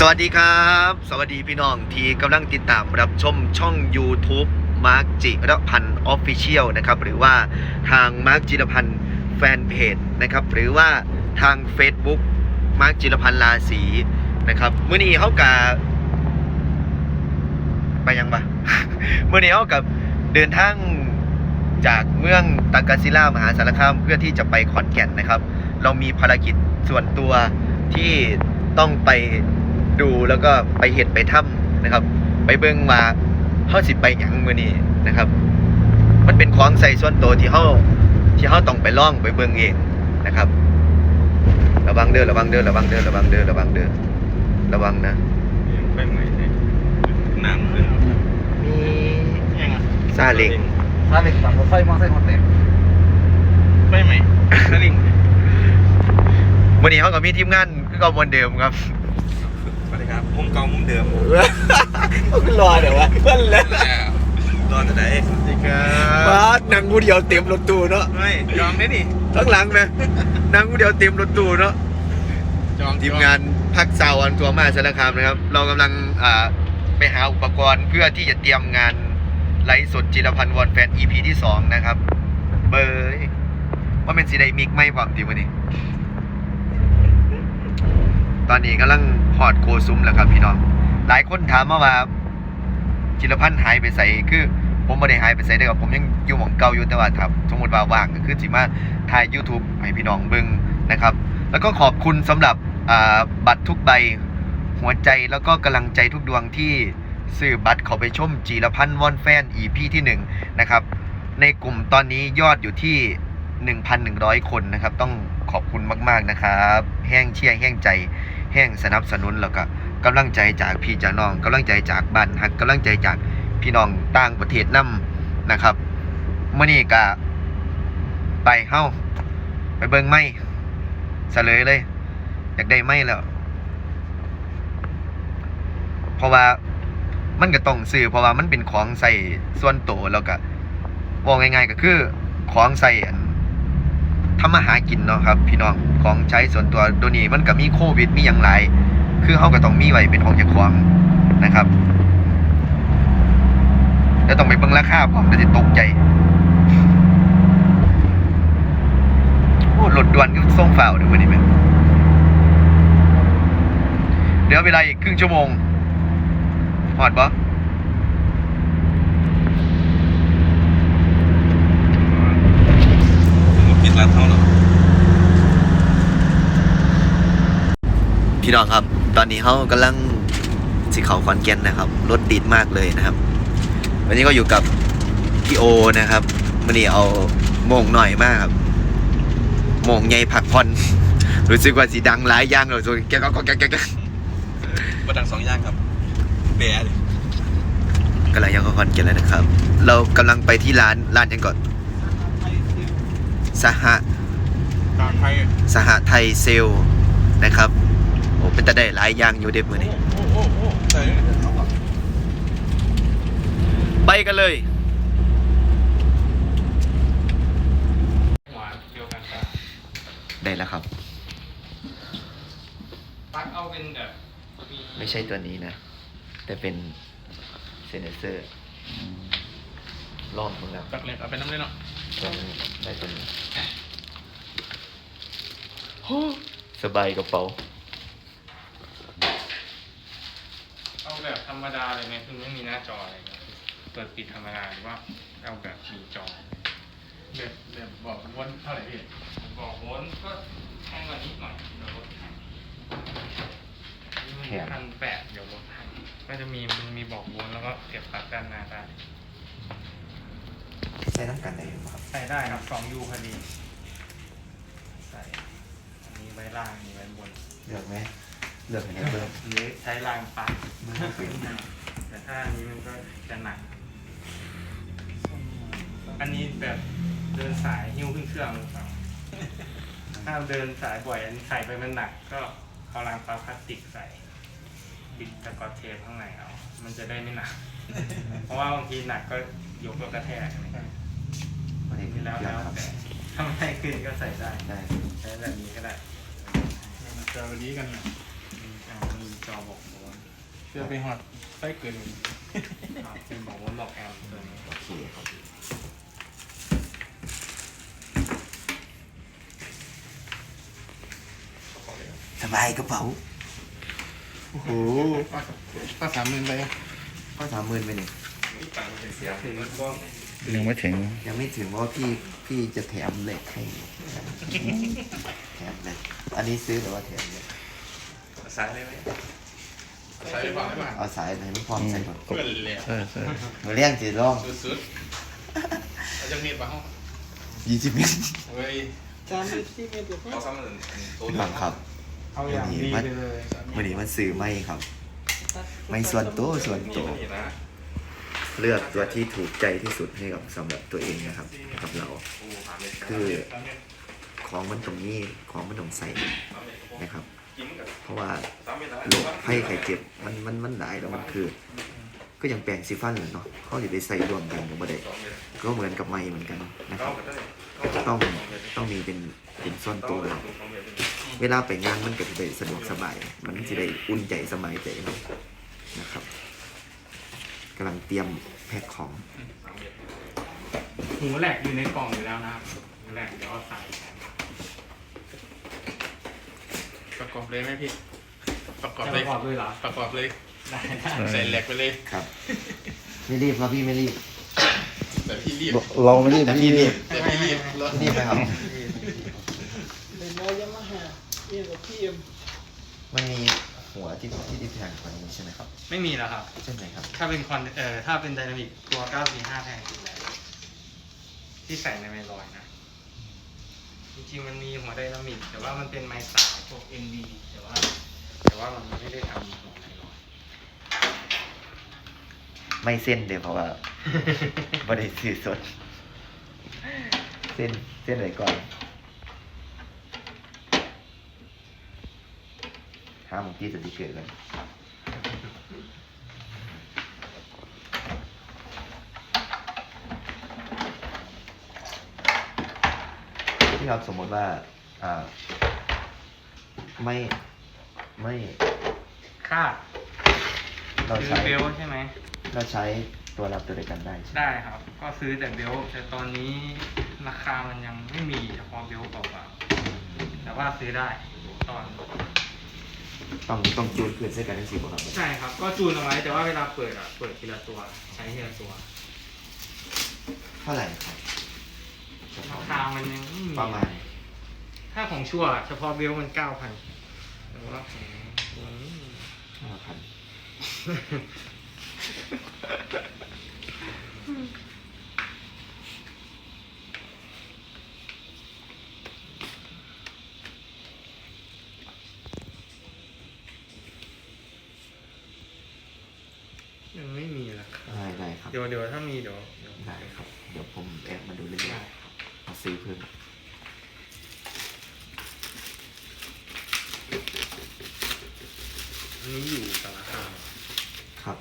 สวัสดีครับ สวัสดีพี่น้องที่กำลังติดตามรับชมช่อง YouTube มาร์คจิรพันธ์ออฟฟิเชียลนะครับหรือว่าทางมาร์คจิรพันธ์แฟนเพจนะครับหรือว่าทาง Facebook มาร์คจิรพันธ์ลาสีนะครับเมื่อนี้เขากับไปยังปะเมื่อนี้เขากับเดินทางจากเมืองตังกาซิล่ามหาสารคามเพื่อที่จะไปขอนแก่นนะครับ เรามีภารกิจส่วนตัวที่ต้องไป ดูแล้วก็ไปเห็ดไปถ้ำนะครับ ไปเบิ่งว่าเฮาสิไปหยังมื้อนี้นะครับ มันเป็นของใส่ส่วนตัวที่เฮาที่เฮาต้องไปล่องไปเบิ่งเองนะครับ ระวังเด้อระวังเด้อระวังเด้อระวังเด้อระวังเด้อระวังนะไปใหม่เลยหนังขึ้นมียังอะซาเล้งซาเล็กสั่งรถไฟมาใส่คอนเทนต์ไปใหม่ซาเลิงมื้อนี้เฮาก็มีทีมงานคือเก่าเหมือนเดิมครับส วัสดีครับมุมเก่ามุมเดิมรอเดี๋ยววะเพิ่นเลยรอจะได้สวัสดีครับบาสนั่งผู้เดียวเต็มรถตู้เนาะไม่จองได้นี่ข้างหลังนะนั่งผู้เดียวเต็มรถตู้เนาะจองทีมงานพักสาวอันตัวมาสารคามนะครับ เรากำลังอ่าไปหาอุปกรณ์เพื่อที่จะเตรียมงานไลฟ์สดจิรพันธ์วอนแฟน EP ที่2นะครับ เบอร์ว่าเป็นสีไดมิกไม่ความทีวันนี้ ตอนนี้กำลัง พอดโกซุ้มแล้วครับพี่น้อง หลายคนถามมาว่าจิรพันธ์หายไปใส่คือ ผมไม่ได้หายไปใส่ได้กับผมยังอยู่หมองเก่าอยู่แต่ว่าครับสมมติว่าว่างก็คือสิมาถ่าย YouTube ให้พี่น้องเบิ่งนะครับ แล้วก็ขอบคุณสำหรับบัตรทุกใบหัวใจแล้วก็กำลังใจทุกดวงที่ซื้อบัตรเขาไปชมจีรพันธ์วอนแฟน EP ที่1นะครับในกลุ่มตอนนี้ยอดอยู่ที่ 1,100 คนนะครับ ต้องขอบคุณมาก ๆ นะครับ แห้งเชียร์แห้งใจ แห้งสนับสนุนแล้วก็กำลังใจจากพี่จากน้องกำลังใจจากบ้านฮักกำลังใจจากพี่น้องต่างประเทศนํนะครับเมื่อนี้ก็ไปเฮ้าไปเบิ่งไม่เสลยเลย อยากได้ไม่แล้ว เพราะว่ามันก็ต้องซื้อเพราะว่ามันเป็นของใส่ส่วนตัวแล้วก็บอกง่ายๆก็คือของใส่อัน ทำมาหากินเนาะครับ พี่น้องของใช้ส่วนตัวตัวนี้มันก็มีโควิดมีอย่างไรคือเขาก็ต้องมีไว้เป็นของเจ้าของนะครับแล้วต้องไปเบิ่งราคาผมก็จะตกใจโอ้รถด่วนก็ส่งฝ่าวเดี๋ยววันนี้แม่งเดี๋ยวเวลาอีกครึ่งชั่วโมงหอดปะปิดร้านเท่ารอ พี่น้องครับ ตอนนี้เขากำลังสิเขาขอนแก่นนะครับ รถติดมากเลยนะครับ วันนี้ก็อยู่กับพี่โอนะครับมื่อนี้เอาโมงหน่อยมากครับโมงใหญ่ผักพอน รู้สึกว่าสีดังหลายอย่างเลยส่วนแกก็แกก็แกมาดังสองย่างครับแบะเลยกำลังยังเข้าขอนแก่นเลยนะครับ เรากำลังไปที่ร้านร้านยังก่อนสหทางไทยสหไทยเซลนะครับ โอ้เป็นตาได้หลายอย่างอยู่เด็บมือนี้โอ้โหโอ้ใส่ไปกันเลยหวานเกี่ยวกันครับได้แล้วครับ ปักเอาเป็นแบบมีไม่ใช่ตัวนี้นะ แต่เป็นเซนเซอร์ลองมึงแล้วปักเล็กเอาเป็นน้ำเลยเนาะตัวนี้ได้ตัวนี้โอ้สบายกระเป๋า เอา แบบธรรมดาเลยไหมคือไม่มีหน้าจออะไรเงี้ยเปิดปิดธรรมดาหรือว่าเอาแบบมีจอแบบแบบบอกวนเท่าไหร่พี่บอกโวนก็แพงกว่านิดหน่อยเดี๋ยวลดให้นี่มันพันแปดเดี๋ยวลดให้ก็จะมีมันมีบอกโวนแล้วก็เก็บปลั๊กด้านหน้าได้ใช้น้ำกันได้ครับ ใส่ได้ครับสองยูพอดีใส่อันนี้ไว้ล่างอันนี้ไว้บน เลือกไหม เลือกไหนเลือกหรือใช้รางปลั๊กมือไม่ถึงแต่ถ้าอันนี้มันก็จะหนัก อันนี้แบบเดินสายหิ้วขึ้นเครื่องหรือเปล่าถ้าเดินสายบ่อยอันนี้ใส่ไปมันหนัก ก็เอารางปลาพลาสติกใส่ปิดสกอตเทปข้างในเอามันจะได้ไม่หนัก เพราะว่าบางทีหนักก็ยกแล้วกระแทกอะไรเงี้ยวันนี้นี่แล้วแล้วครับแต่ถ้าไม่ขึ้นก็ใส่ได้ได้ใช้แบบนี้ก็ได้เจอวันนี้กันเนี่ ยอืมอ่ามีจอบอกโวนเพื่อไปหอดไฟเกินครับเป็นบอกโวนบอกแอมตัวนี้โอเคครับสบายกระเป๋า โอ้โหก็สามหมื่นไปก็สามหมื่นไปนี่ถึงก็ยังไม่ถึงยังไม่ถึงเพราะว่าพี่พี่จะแถมเหล็กให้ แถมเหล็กอันนี้ซื้อหรือว่าแถมเหล็ก สายเลยไหม สายไปบอกให้มาเอาสายไหนไม่พร้อมใส่ก่อนเพื่อนเลยเออเออมาเลี้ยงจีร่องสุดๆเอาจะมีดมาห้องยี่สิบเมตรเฮ้ยจานที่เมตรเขาซ้ำเหมือนตัวพี่น้องครับเอาอย่างดีไปเลยวันนี้มันซื้อไม่ครับ ไม่ส่วนตัวส่วนมีตัวนี่นะเลือกตัวที่ถูกใจที่สุดให้กับสำหรับตัวเองนะครับกับเราโอ้ผ่านเลยคือของมันตรงนี้ของมันตรงใส่นะครับกินกับ เพราะว่าซ้ำไม่ได้โรคไข้ไข้เจ็บมันมันมันหลายแล้วมันคือ ก็ยังแปลงซีฟันเลยเนาะเขาจะไปใส่รวมกันกับบ่ได้ก็เหมือนกับไม้เหมือนกันนะครับต้องต้องมีเป็นเป็นส่วนตัวเราเวลาไปงานมันก็จะได้สะดวกสบาย มันจะได้อุ่นใจสบายใจเนาะนะครับกำลังเตรียมแพ็คของหูแหลกอยู่ในกล่องอยู่แล้วนะครับหูแหลกเดี๋ยวเอาใส่แทน ประกอบเลยไหมพี่ ประกอบจะเลปยระกอบด้วยเหรอ ประกอบเลย ได้ได้ใส่แหลกไปเลย ครับ ไม่รีบครับพี่ไม่รีบแต่พี่รีบ เราไม่ได้แต่พี่พี่รีบแต่พี่รีบแล้วไม่รีบไหมครับ เป็นน้อยยามาฮ่าเอ็นกับพี่เอ็มมันมีหัวที่ที่ดิแพงกว่านี้ใช่ไหมครับไม่มีแล้วครับ ใช่ไหมครับ ถ้าเป็นคอนเอ่อถ้าเป็นไดนามิกตัว 945 แพงสุดแล้วที่ใส่ในไมลอยนะ จริงๆมันมีหัวไดนามิกแต่ว่ามันเป็นไม้สาวพวก ND แต่ว่า แต่ว่ามันไม่ได้ทำหัวไมลอยไม่เส้นเดี๋ยวเพราะว่าไม่ได้ซื้อสด เส้นเส้นไหนก่อนห้าโมงที่จะดีเกิดกัน ที่ครับสมมติว่าอ่าไม่ไม่คาดเราซื้อใช้เบลใช่ไหม เราใช้ตัวรับตัวเดียวกันได้ใช่ไหมได้ครับ ก็ซื้อแต่เบลแต่ตอนนี้ราคามันยังไม่มีเฉพาะเบลเปล่าๆแต่ว่าซื้อได้ตอน ต้องต้องจูนคืนใช้กันทั้งสี่คนครับใช่ครับ ก็จูนเอาไว้แต่ว่าเวลาเปิดอะ เปิดทีละตัว ใช้ทีละตัว เท่าไหร่ครับรา คามันยังไม่มีประมาณ ถ้าของชัวร์เฉพาะเบลมันเก้าพันแต่ว่าของตัวนี้ห้าพันยังไม่มีราคาได้ได้ครับ เดี๋ยวเดี๋ยวถ้ามีเดี๋ยวเดี๋ยว ได้ครับ เดี๋ยวผมแอบมาดูเรื่อยๆมา ซื้อเพิ่มอันนี้อยู่สารคามครับ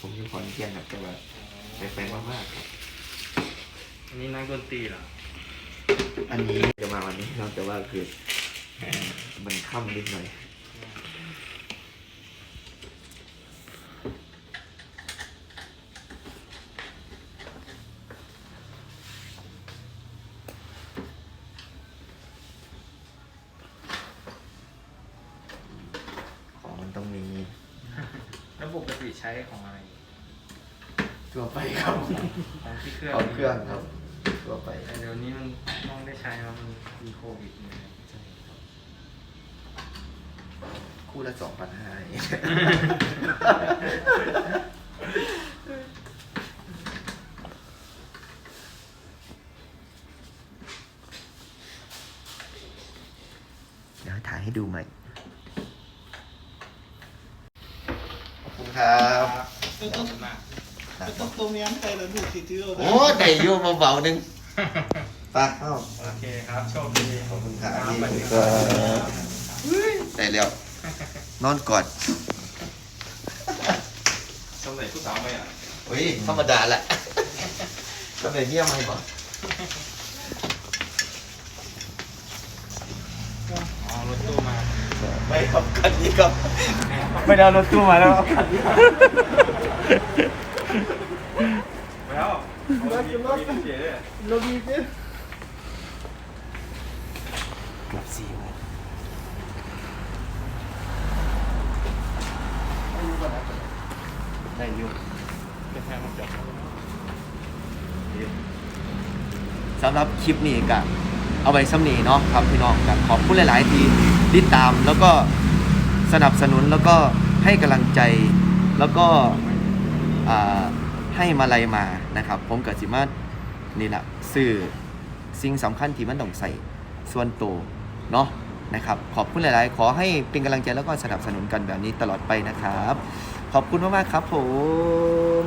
ผมอยู่ขอนแก่นครับแต่ว่าไปไปมากๆครับ อันนี้นักดนตรีเหรออันนี้จะมาวันนี้ครับแต่ว่าคือ มันค่ำนิดหน่อย ของมันต้องมี แล้วปกติ ใช้ของอะไรทั่วไปครับของที่เครื่องเอาเครื่องครับทั่วไปแต่เดี๋ยวนี้มันต้องได้ใช้แล้วมันมีโควิดเนี่ยคู่ละสองพันห้าเดี๋ยวถ่ายให้ดูใหม่ ขอบคุณครับ ไม่ต้อง มาก ไม่ต้องตัวเมียนไปแล้วดูสิที่เราโอ้ได้อยูเบาๆหนึงปากเข้า โอเคครับ โชคดีขอบคุณครับสวัสดีครับได้แล้ว นอนกอดสมัยผู้สาวไปอะอุ้ยธรรมดาแหละก็เลยเงียบไหมบ่อ๋อรถตู้มา ไม่ครับคันนี้ครับ ไม่ได้เอารถตู้มาแล้วแล้วรถรถรถมี เกือบสี่โมงได้อยู่เป็นแค่มันจบสำหรับคลิปนี้ก็เอาไว้ซ้ำนี้เนาะครับพี่น้องกันขอบคุณหลาย ๆ ทีติดตามแล้วก็สนับสนุนแล้วก็ให้กำลังใจแล้วก็อ่าให้มาลัยมา นะครับผมก็สิมานี่แหละสื่อสิ่งสำคัญที่มันต้องใส่ส่วนตัวเนาะนะครับขอบคุณหลาย ๆ ขอให้เป็นกำลังใจแล้วก็สนับสนุนกันแบบนี้ตลอดไปนะครับ ขอบคุณมาก ๆ ครับผม